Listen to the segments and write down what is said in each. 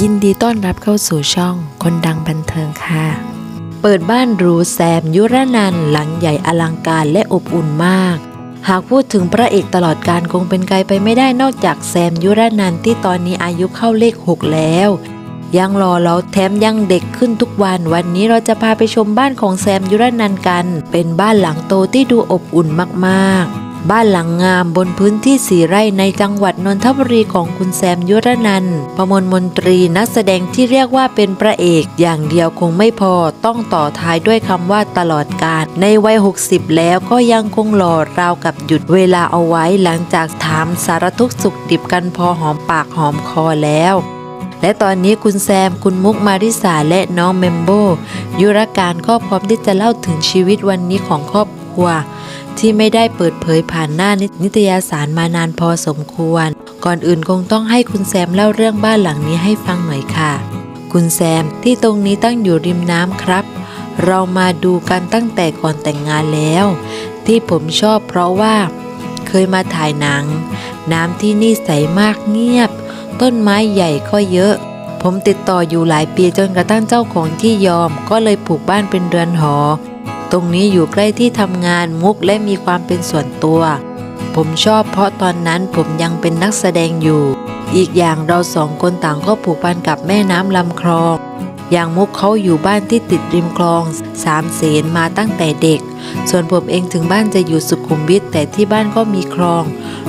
ยินดีต้อนรับเข้าสู่ช่องคนดังบันเทิงค่ะ เปิดบ้านหรูแซมยุรนันหลังใหญ่อลังการและอบอุ่นมาก หากพูดถึงพระเอกตลอดการคงเป็นไกลไปไม่ได้นอกจากแซมยุรนันที่ตอนนี้อายุเข้าเลข 6 แล้ว ยังรอเราแถมยังเด็กขึ้นทุกวัน วันนี้เราจะพาไปชมบ้านของแซมยุรนันกัน เป็นบ้านหลังโตที่ดูอบอุ่นมากๆ บ้านหลังงามบนพื้นที่สีไร่ในจังหวัดนนทบุรีของคุณแซมยุรนันประมวลมนตรีนักแสดงที่เรียกว่าเป็นพระเอกอย่างเดียวคงไม่พอต้องต่อท้ายด้วยคำว่าตลอดกาลในวัย 60 แล้วก็ยังคงหล่อราวกับหยุดเวลาเอาไว้หลังจากถามสารทุกสุขดิบกันพอหอมปากหอมคอแล้วและตอนนี้คุณแซม คุณมุกมาริสาและน้องเมมโบยุรการก็พร้อมที่จะเล่าถึงชีวิตวันนี้ของครอบครัว ที่ไม่ได้เปิดเผยผ่านหน้านิตยสารมานานพอสมควร ก่อนอื่นคงต้องให้คุณแซมเล่าเรื่องบ้านหลังนี้ให้ฟังหน่อยค่ะ คุณแซมที่ตรงนี้ตั้งอยู่ริมน้ำครับ เรามาดูกันตั้งแต่ก่อนแต่งงานแล้ว ที่ผมชอบเพราะว่า เคยมาถ่ายหนัง น้ำที่นี่ใสมากเงียบ ต้นไม้ใหญ่ก็เยอะ ผมติดต่ออยู่หลายปีจนกระทั่งเจ้าของที่ยอม ก็เลยปลูกบ้านเป็นเรือนหอ ตรงนี้อยู่ใกล้ที่ทำงานมุกและมีความเป็นส่วนตัว ผมชอบเพราะตอนนั้นผมยังเป็นนักแสดงอยู่ อีกอย่างเราสองคนต่างก็ผูกพันกับแม่น้ำลำคลอง อย่างมุกเขาอยู่บ้านที่ติดริมคลองสามเสนมาตั้งแต่เด็ก ส่วนผมเองถึงบ้านจะอยู่สุขุมวิทแต่ที่บ้านก็มีคลอง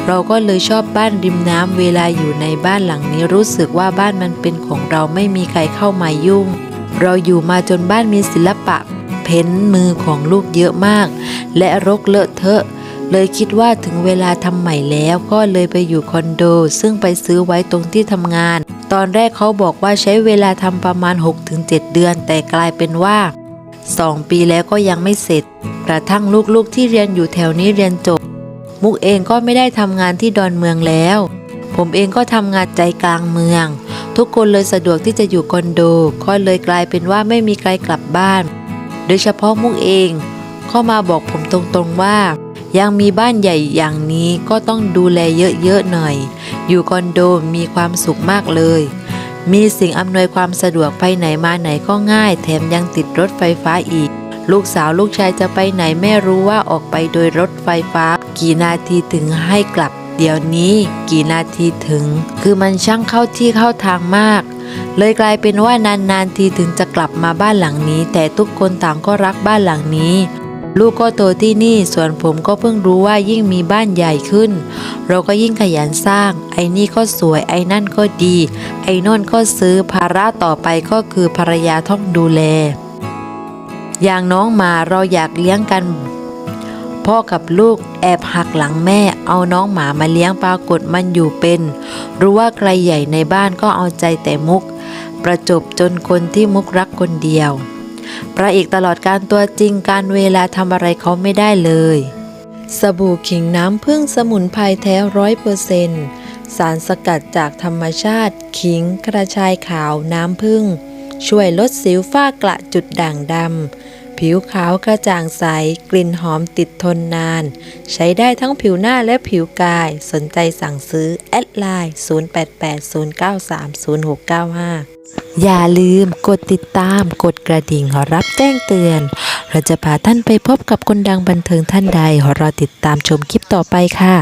เราก็เลยชอบบ้านริมน้ำเวลาอยู่ในบ้านหลังนี้รู้สึกว่าบ้านมันเป็นของเราไม่มีใครเข้ามายุ่ง เราอยู่มาจนบ้านมีศิลปะ เพ้นมือของลูกเยอะมาก และรกเลอะเทอะ เลยคิดว่าถึงเวลาทำใหม่แล้วก็เลยไปอยู่คอนโด ซึ่งไปซื้อไว้ตรงที่ทำงาน ตอนแรกเขาบอกว่าใช้เวลาทำประมาณ 6-7 เดือน แต่กลายเป็นว่า 2 ปีแล้วก็ยังไม่เสร็จ กระทั่งลูกๆที่เรียนอยู่แถวนี้เรียนจบ มุกเองก็ไม่ได้ทำงานที่ดอนเมืองแล้ว ผมเองก็ทำงานใจกลางเมืองทุกคนเลยสะดวกที่จะอยู่คอนโด ก็เลยกลายเป็นว่าไม่มีใครกลับบ้าน โดยเฉพาะมุกเอง เข้ามาบอกผมตรงๆว่า ยังมีบ้านใหญ่อย่างนี้ก็ต้องดูแลเยอะๆหน่อย อยู่คอนโดมีความสุขมากเลย มีสิ่งอำนวยความสะดวกไปไหนมาไหนก็ง่าย แถมยังติดรถไฟฟ้าอีก ลูกสาวลูกชายจะไปไหนแม่รู้ว่าออกไปโดยรถไฟฟ้า กี่นาทีถึงให้กลับ เดี๋ยวนี้ กี่นาทีถึง คือมันช่างเข้าที่เข้าทางมาก เลยกลายเป็นว่านานๆทีถึงจะกลับมาบ้านหลังนี้ แต่ทุกคนต่างก็รักบ้านหลังนี้ ลูกก็โตที่นี่ส่วนผมก็เพิ่งรู้ว่ายิ่งมีบ้านใหญ่ขึ้น เราก็ยิ่งขยันสร้าง ไอ้นี่ก็สวยไอ้นั่นก็ดี ไอ้นนก็ซื้อภาระต่อไปก็คือภรรยาต้องดูแล อย่างน้องมาเราอยากเลี้ยงกัน พ่อกับลูกแอบหักหลังแม่ เอาน้องหมามาเลี้ยงปรากฏมันอยู่เป็น รู้ว่าใครใหญ่ในบ้านก็เอาใจแต่มุก ประจบจนคนที่มุกรักคนเดียว พระเอกตลอดการตัวจริงการเวลาทำอะไรเขาไม่ได้เลย สบู่ขิงน้ำผึ้งสมุนไพรแท้ร้อยเปอร์เซนต์สารสกัดจากธรรมชาติ ขิงกระชายขาวน้ำผึ้งช่วยลดสิวฝ้ากระจุดด่างดำ ผิวขาวกระจ่างใส กลิ่นหอมติดทนนาน ใช้ได้ทั้งผิวหน้าและผิวกาย สนใจสั่งซื้อ แอดไลน์ 0880930695 อย่าลืมกดติดตามกดกระดิ่งรับแจ้งเตือน เราจะพาท่านไปพบกับคนดังบันเทิงท่านใดรอติดตามชมคลิปต่อไปค่ะ